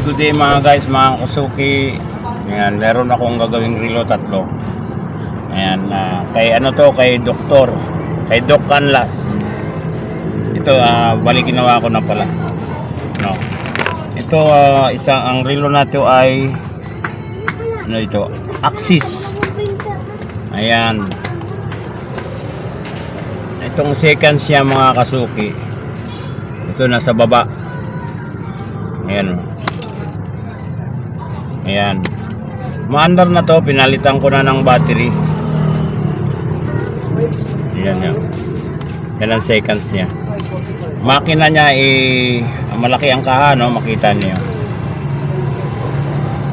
day, good day mga guys, mga kusuki. Ayan, meron akong gagawing relo tatlo. Ayan, ah, kay ano to, kay doktor, kay Doc Canlas. Ito, ah, bali ginawa ko na pala. No. Ito, ah, isa, ang relo natin ay, ano ito, Axis. Ayan. Itong seconds niya mga kasuki. Ito nasa baba. Ayan. Ayan. Maandar na to, pinalitan ko na ng battery. Ayan yan. Yan ang seconds niya. Makina niya eh, malaki ang kaha, no? Makita niyo.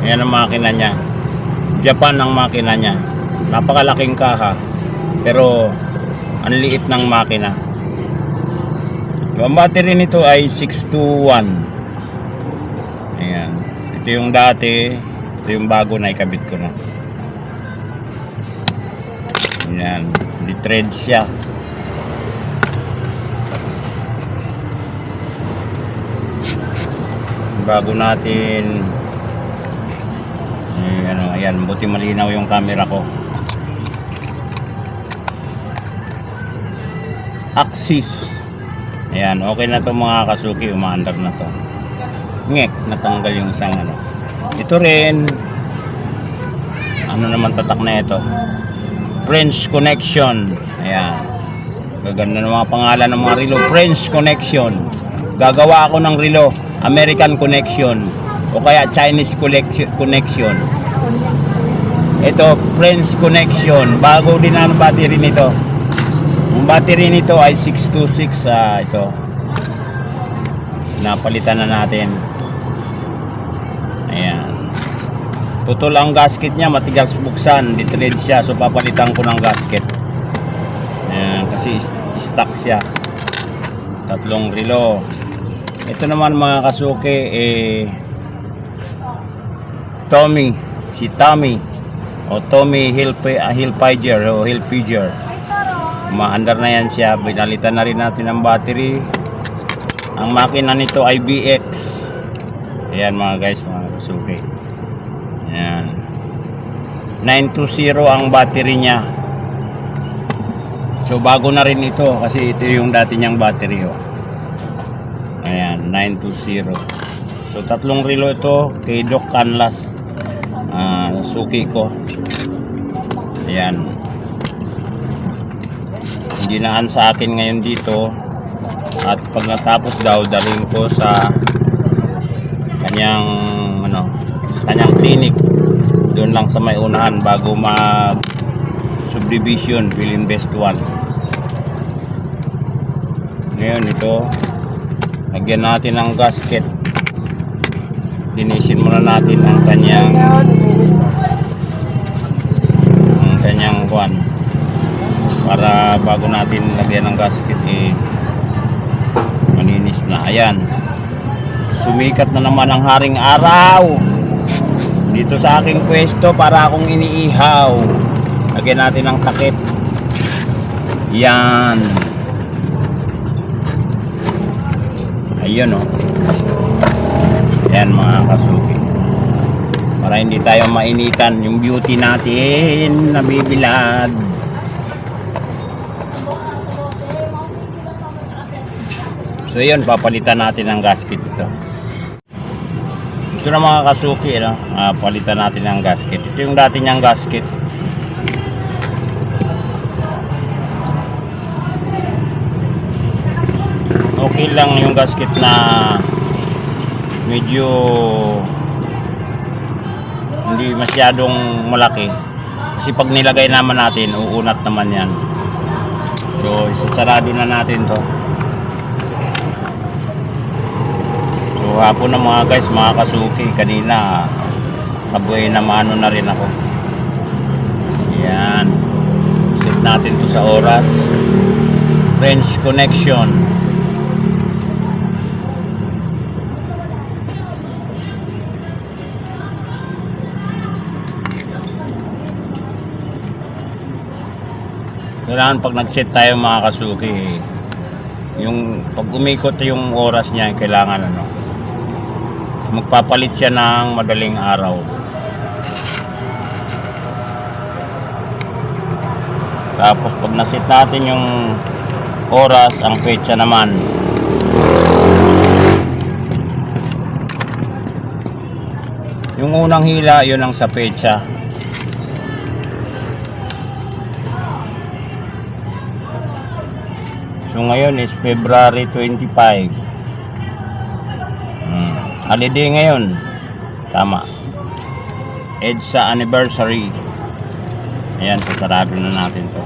Ayan ang makina niya. Japan ang makina niya. Napakalaking kaha. Pero, ang liit ng makina. Ang battery nito ay 621. Ayan. Ito yung dati. Ito yung bago na ikabit ko na. Ayan. Di-thread siya. Bago natin eh, ano, ayan, buti malinaw yung camera ko. Axis. Ayan, okay na to mga kasuki, umaandar na to. Ngek, natanggal yung isang ano. Ito rin, ano naman tatak na ito? French Connection. Ayan. Gaganda ng mga pangalan ng mga relo. French Connection. Gagawa ako ng relo. American Connection. O kaya Chinese collection- Connection. Ito, French Connection. Bago din ang battery nito. Ang battery nito ay 626 ah, ito. Napalitan na natin. Ayan. Putol ang gasket niya, matigas buksan, ditread siya, so papalitan ko ng gasket. Ayan, kasi stock siya. Tatlong relo. Ito naman mga kasuke, eh, Tommy, si Tommy, o Tommy Hilp- ah, Hilpiger, o Hilpiger. Maandar na yan siya. Binalitan na rin natin ang battery. Ang makina nito ay BX. Ayan mga guys, mga kasuki. Ayan. 920 ang battery niya. So bago na rin ito kasi ito yung dati niyang battery. Oh. Ayan, 920. So tatlong relo ito kay Doc Canlas. Ah, suki ko. Ayan ginaan sa akin ngayon dito at pag natapos daw dalhin ko sa kanyang ano sa kanyang clinic. Doon lang sa may unahan bago mag subdivision Philinvest 1 ngayon ito lagyan natin ng gasket. Linisin muna natin ang kanyang ang kanyang kwan. Para bago natin lagyan ng gasket eh maninis na. Ayan sumikat na naman ang haring araw. Dito sa aking pwesto para akong iniihaw. Lagyan natin ng takip. Yan. Ayun o yan mga kasuki. Para hindi tayo mainitan yung beauty natin nabibilad. So yun, papalitan natin ang gasket ito. Ito na mga kasuki, no? Ah, palitan natin ang gasket. Ito yung dati niyang gasket. Okay lang yung gasket na medyo hindi masyadong malaki. Kasi pag nilagay naman natin, uunat naman yan. So, isasarado na natin to. So hapon na mga guys, mga kasuki, kanina kabuhay na mano na rin ako. Yan. Set natin to sa oras. French connection. Kailangan pag nag-set tayo mga kasuki, yung pag umikot yung oras niya, kailangan ano, magpapalit siya ng madaling araw. Tapos pag nasit natin yung oras, ang petsa naman. Yung unang hila, yun ang sa petsa. So ngayon is February 25. Holiday ngayon. Tama. EDSA anniversary. Ayan, sasarado na natin to.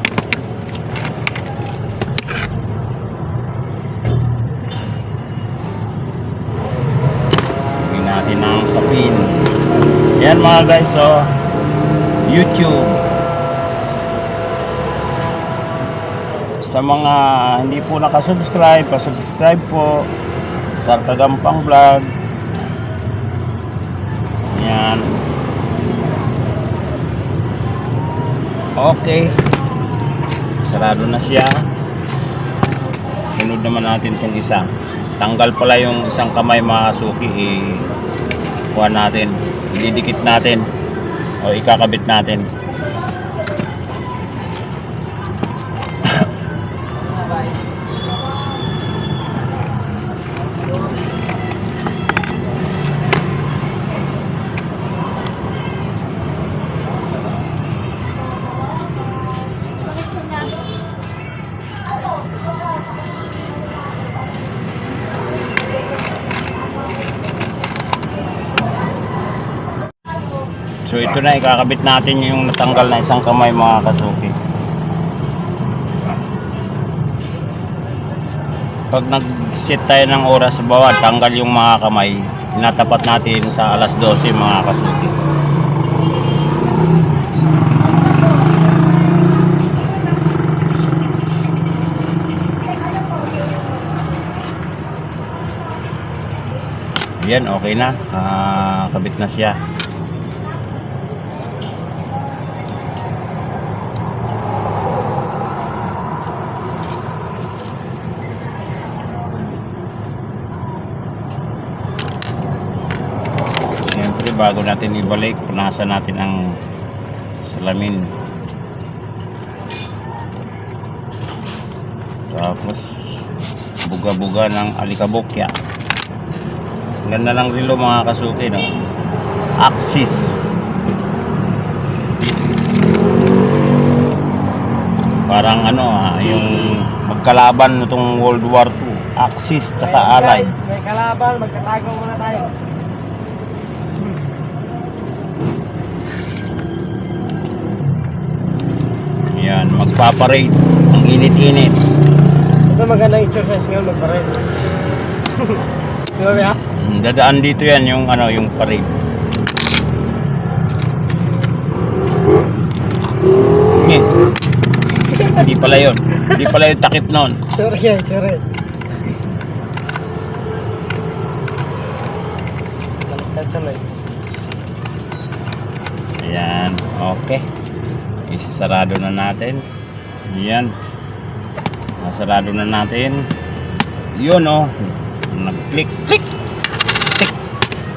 Lagyan natin ang sapin. Ayan mga guys, so YouTube. Sa mga hindi po nakasubscribe, pasubscribe po. Sarkagampang Vlog. Ayan. Okay. Sarado na siya. Sunod naman natin itong isa. Tanggal pala yung isang kamay mga suki. Eh, kuha natin. Didikit natin. O ikakabit natin. Na, ikakabit natin yung natanggal na isang kamay mga kasuki. Pag nag-set tayo ng oras bawat, tanggal yung mga kamay, tinatapat natin sa alas 12 mga kasuki. Yan, okay na. Ah, kabit na siya. Siyempre, bago natin ibalik, punasan natin ang salamin. Tapos, buga-buga ng alikabokya. Ganda ng relo mga kasuki, no? Axis. Parang ano, ah, yung magkalaban nitong World War II. Axis tsaka. Guys, may kalaban, magtatago muna tayo. Yan, magpaparade. Ang init-init. Ito maganda exercise ngayon, magparin. Di ba, Bea? Mm, Dadaan dito yan yung ano, yung parade. Hindi. Hindi pala yun. Hindi pala yung takip nun. Sorry yan, sorry. Baliktad tuloy. Ayan, okay. Isasarado na natin. Ayan. Nasarado na natin. Yun oh. Nag-click, click, click.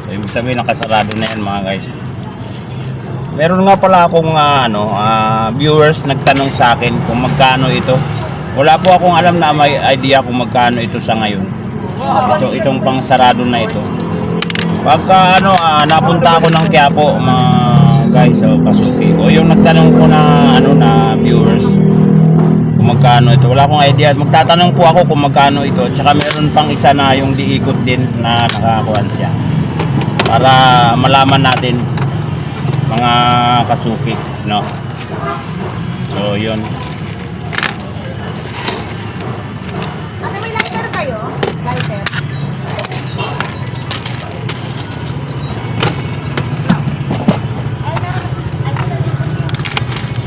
So, ibig sabihin nakasarado na yan mga guys. Meron nga pala akong ah, ano, ah, viewers nagtanong sa akin kung magkano ito. Wala po akong alam na may idea kung magkano ito sa ngayon. Ito, itong pang sarado na ito. Pagka ano, ah, napunta ako ng Quiapo, mga guys, o Pasuki. O yung nagtanong ko na ano na viewers kung magkano ito. Wala akong idea. Magtatanong po ako kung magkano ito. Tsaka meron pang isa na yung liikot din na nakakuhan siya. Para malaman natin mga kasuki, no? So, yun.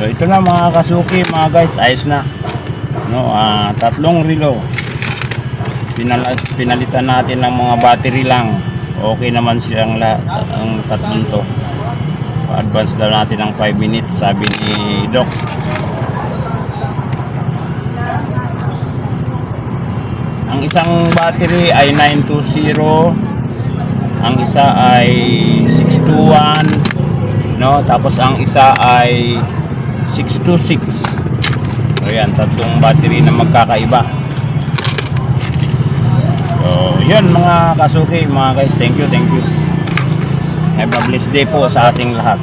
Ito na mga kasuki, mga guys, ayos na. No, ah tatlong relo. Pinal pinalitan natin ng mga battery lang. Okay naman silang la ang tatlong to. Advance daw natin ng 5 minutes, sabi ni Doc. Ang isang battery ay 920 Ang isa ay 621, no? Tapos ang isa ay 626. So yan, tatlong battery na magkakaiba. So, yun mga kasuki, mga guys. Thank you, thank you. Have a blessed day po sa ating lahat.